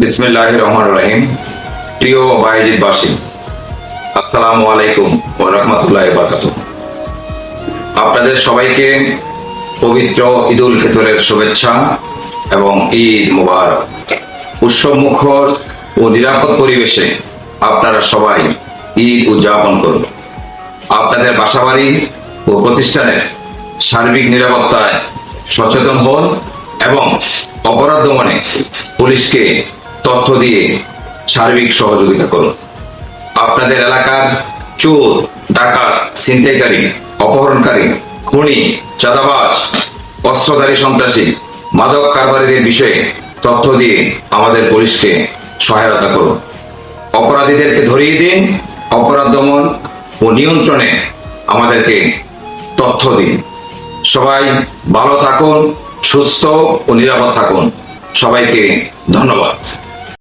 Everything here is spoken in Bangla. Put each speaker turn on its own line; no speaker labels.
বিসমিল্লাহ রহমান রহিম প্রিয় আসসালামু আলাইকুম ও রহমতুল্লাহ বারকাত আপনাদের সবাইকে পবিত্র ঈদুল ফিতরের শুভেচ্ছা এবং ঈদ মুবারক। উৎসব মুখর ও নিরাপদ পরিবেশে আপনারা সবাই ঈদ উদযাপন করুন। আপনাদের বাসাবাড়ি ও প্রতিষ্ঠানের সার্বিক নিরাপত্তায় সচেতন হন এবং অপরাধ দমনে পুলিশকে তথ্য দিয়ে সার্বিক সহযোগিতা করুন। আপনাদের এলাকার চোর, ডাকাত, ছিনতাইকারী, অপহরণকারী, খুনি, চাঁদাবাজ, অস্ত্রধারী সন্ত্রাসী, মাদক কারবারিদের বিষয়ে তথ্য দিয়ে আমাদের পুলিশকে সহায়তা করুন। অপরাধীদেরকে ধরিয়ে দিন, অপরাধ দমন ও নিয়ন্ত্রণে আমাদেরকে তথ্য দিন। সবাই ভালো থাকুন, সুস্থ ও নিরাপদ থাকুন। সবাইকে ধন্যবাদ।